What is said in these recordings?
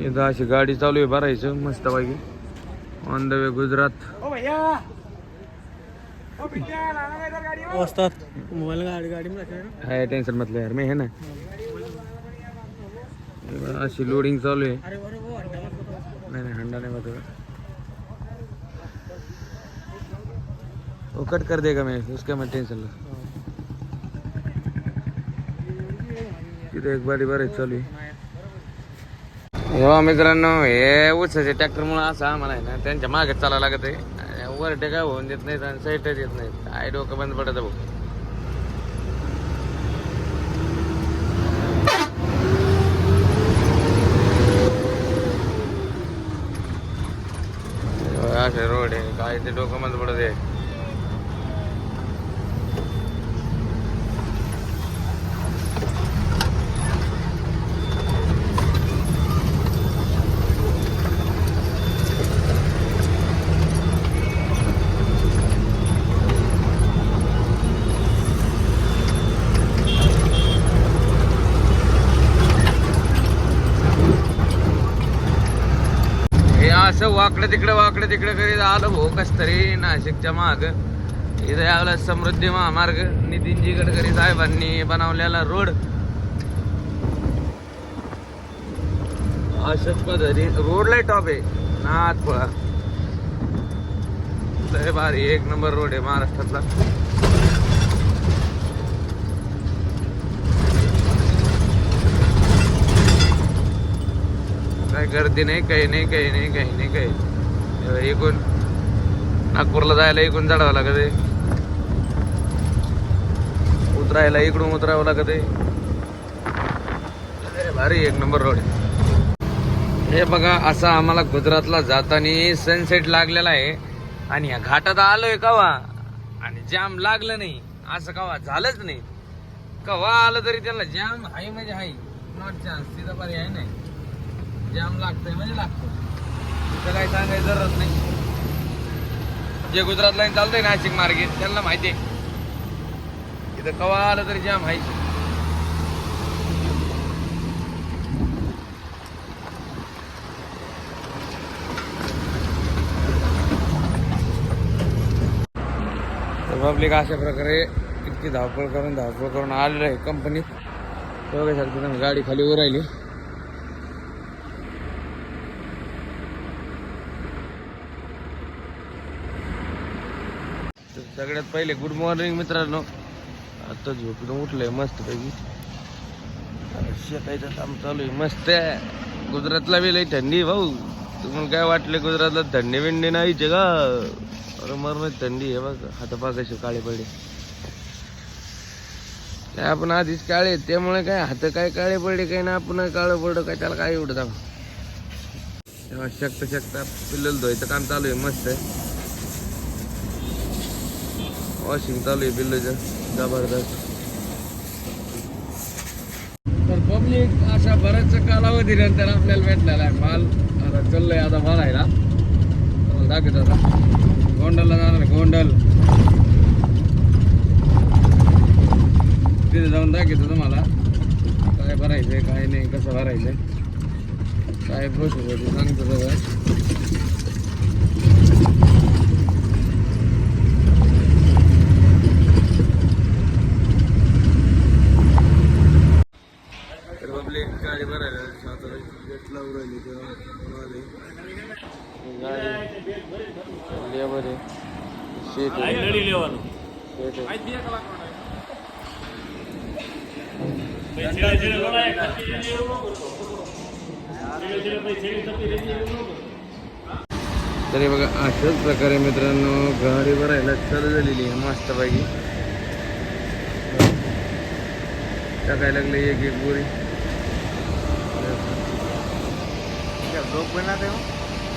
इथं अशी गाडी चालू आहे भरायचं मस्त पैकी ऑन द वे गुजरात वस्तात मोबाईल गाडी गाडी मध्ये आहे टेन्शन म्हटलं यार मी हे ना. अशी लोडिंग चालू आहे. नाही नाही हंडा नाही बघा वो कट कर देगा मैं उसका मैं टेंशन लो. तिथे एक बारी बरेच चालू आहे. हो मित्रांनो हे उसाचे ट्रॅक्टरमुळे असं आम्हाला आहे ना त्यांच्या मागे चालायला लागत आहे. वर टेका होऊन देत नाहीत आणि साईटच येत नाहीत. काय डोकं बंद पडत भाऊ असे रोड आहे. काय ते डोकं बंद पडत आहे हे असं वाकडं तिकडं वाकडं तिकडं करीत आलं हो, भाऊ कस तरी नाशिकच्या माग. इथं यावला समृद्धी महामार्ग नितीनजी गडकरी साहेबांनी बनवलेला रोड. अशाच पद्धती रोडला टॉप आहे. नाथ लय भारी एक नंबर रोड आहे महाराष्ट्रातला. काय गर्दी नाही काही नाही काही नाही काही नाही काही एकूण नागपूरला जायला एकूण चढावं लागत आहे. उतरायला इकडून उतरावं लागत आहे. अरे भारी एक नंबर रोड आहे. हे बघा असा आम्हाला गुजरातला जाताना सनसेट लागलेला आहे. आणि या घाटात आलोय कवा? आणि जाम लागलं नाही. असं कवा झालंच नाही. कवा आलं तरी त्याला जाम हाय म्हणजे हाय नॉट चान्स तिथं पर्याय नाही. जाम लागतंय म्हणजे लागतं तिथं काही सांगायची जरूरत नाही. जे गुजरात लाईन चालतंय नाशिक मार्गे त्यांना माहिती आहे इथं कवा आलं तरी जाम आहे. पब्लिक अशा प्रकारे इतकी धावपळ करून धावपळ करून आलेलं आहे कंपनीत बघायसारखी तुम्ही गाडी खाली उभं राहिली तर सगळ्यात पहिले गुड मॉर्निंग मित्रांनो. आता झोपून उठलंय मस्त पैकी शेतायचं काम चालू आहे. मस्त आहे. गुजरातला बी लई थंडी आहे भाऊ. तुम्हाला काय वाटलं गुजरातला थंडी बिंडी नाही का अरे मर थंडी आहे बघ. हात कसे काळे पडले. काय आपण आधीच काळे त्यामुळे काय हात काय काळे पडले काय ना आपण काळं पडलं काय त्याला काय एवढं तेव्हा शकता शकता पिल्लल धुवायचं काम चालू आहे. मस्त आहे. वॉशिंग चालू आहे बिल्लूचं जबरदस्त तर पब्लिक अशा बऱ्याच कालावधी नंतर आपल्याला भेटलेला आहे. माल आता चाललंय आता भरायला तुम्हाला दाखवत आता. गोंडलला जाणार गोंडल. तिथे जाऊन दाखवतो तुम्हाला. काय भरायचंय काय नाही कसं भरायचंय. काय प्रोसेस होती सांगतो सगळं तर आपली गाडी भरायला सातारा गेट लावून राहिली तेव्हा आले. गाडी लेबर आहे शेत आहे. शेत आहे. तरी बघा अशाच प्रकारे मित्रांनो गाडी भरायला चालू झालेली आहे मस्तपैकी टाकायला लागले एक एक बोरी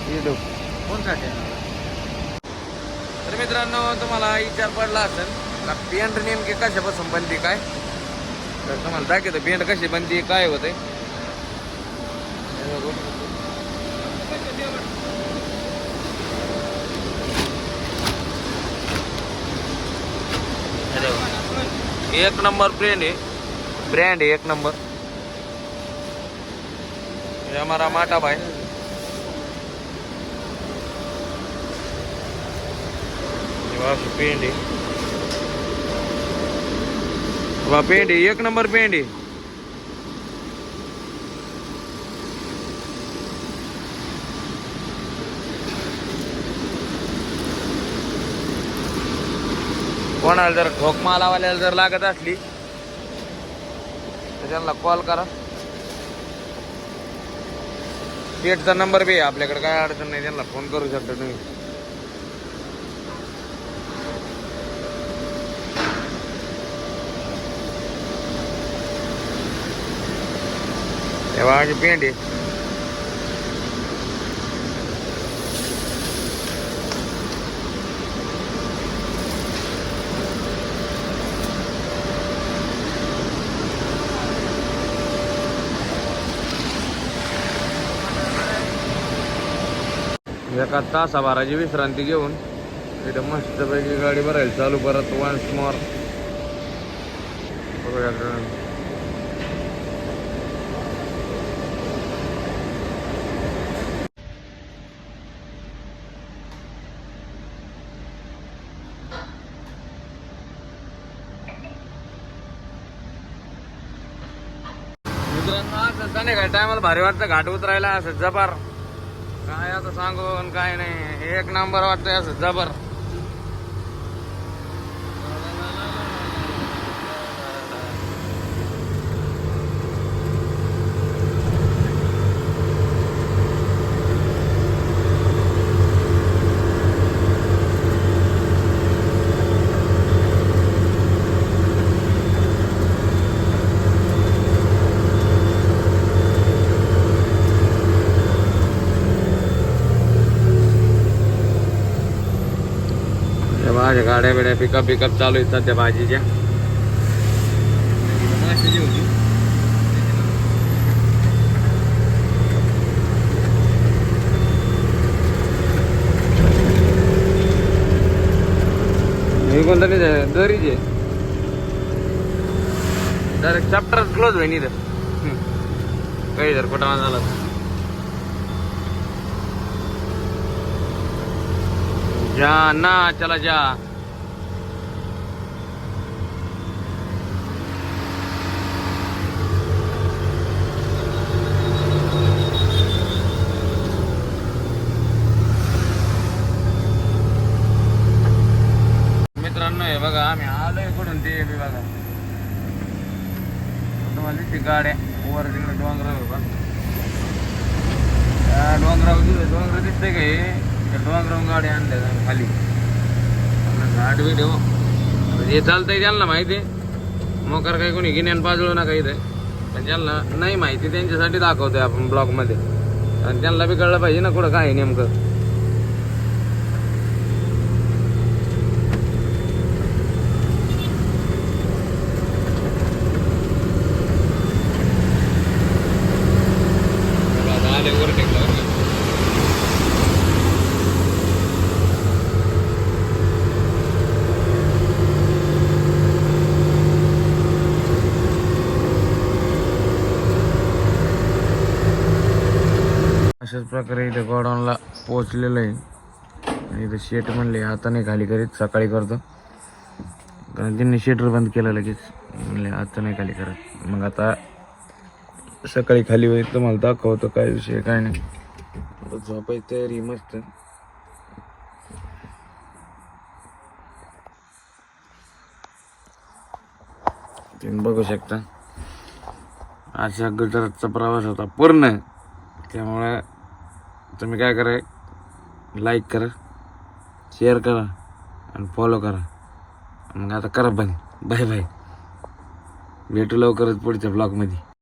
ये डोक. तर मित्रांनो तुम्हाला विचार पडला असेल का पेंट नेमके कशापासून बनते काय? तर तुम्हाला दाखवतो पेंट कशी बनते काय होते एक नंबर ब्रँड आहे. ब्रँड आहे एक नंबर. हे हमारा माटा भाई. ये बघा वा पेंड एक नंबर पेंडी. कोणाला जर ठोक मालावाल्याला जर लागत असली तर त्यांना कॉल करा. पेटचा नंबर बी आहे आपल्याकडे काय अडचण नाही त्यांना फोन करू शकता तुम्ही. तेव्हा माझी पेंट आहे एका तासाभराची विश्रांती घेऊन इथं मस्तपैकी गाडी भरायला चालू परत वन्स मोर आता. मित्रांनो टायमाला भारी वाटतं घाट उतरायला असं जबर काय आता सांगू आणि काय नाही एक नंबर वाटतं असं जबर या माझ्या गाड्या बिड्या पिकअप पिकअप चालू येतात त्या भाजीच्या. माशाची होती. नाही दरीचे डायरेक्ट चॅप्टर क्लोज होईन इथं. काही जर कुठं झाला जा ना चला जा. मित्रांनो हे बघा आम्ही आलोय कुठून ते बी बघा. तुम्हाला ती गाड्या वर तिकडे डोंगरावर बघा. त्या डोंगरावर दिसत डोंगर दिसतंय का हे? त्या ग्राउंड गाड्या आणल्या आम्ही खाली. घाट बी हे चालतंय त्यांना माहिती मोकार काही कोणी गिन्यान पाजळू नका इथे. पण ज्यांना नाही माहिती त्यांच्यासाठी दाखवतोय आपण ब्लॉगमध्ये आणि त्यांना बी कळलं पाहिजे ना कुठं काय नेमकं आले वर टेकला अशाच प्रकारे इथं गोडाऊनला पोचलेलं आहे. आणि इथं शेट म्हणले आता नाही खाली करीत सकाळी करतो. कारण त्यांनी शेटर बंद केलं लगेच. म्हणले आता नाही खाली करत. मग आता सकाळी खाली होईल तुम्हाला दाखवतो काय विषय काय नाही. आता झोपायची तयारी मस्त. तुम्ही बघू शकता. अशा गजरातचा प्रवास होता पूर्ण. त्यामुळे तुम्ही काय करा लाईक करा शेअर करा आणि फॉलो करा. मग आता करा बंद. बाय बाय भेटू लवकरच पुढच्या ब्लॉगमध्ये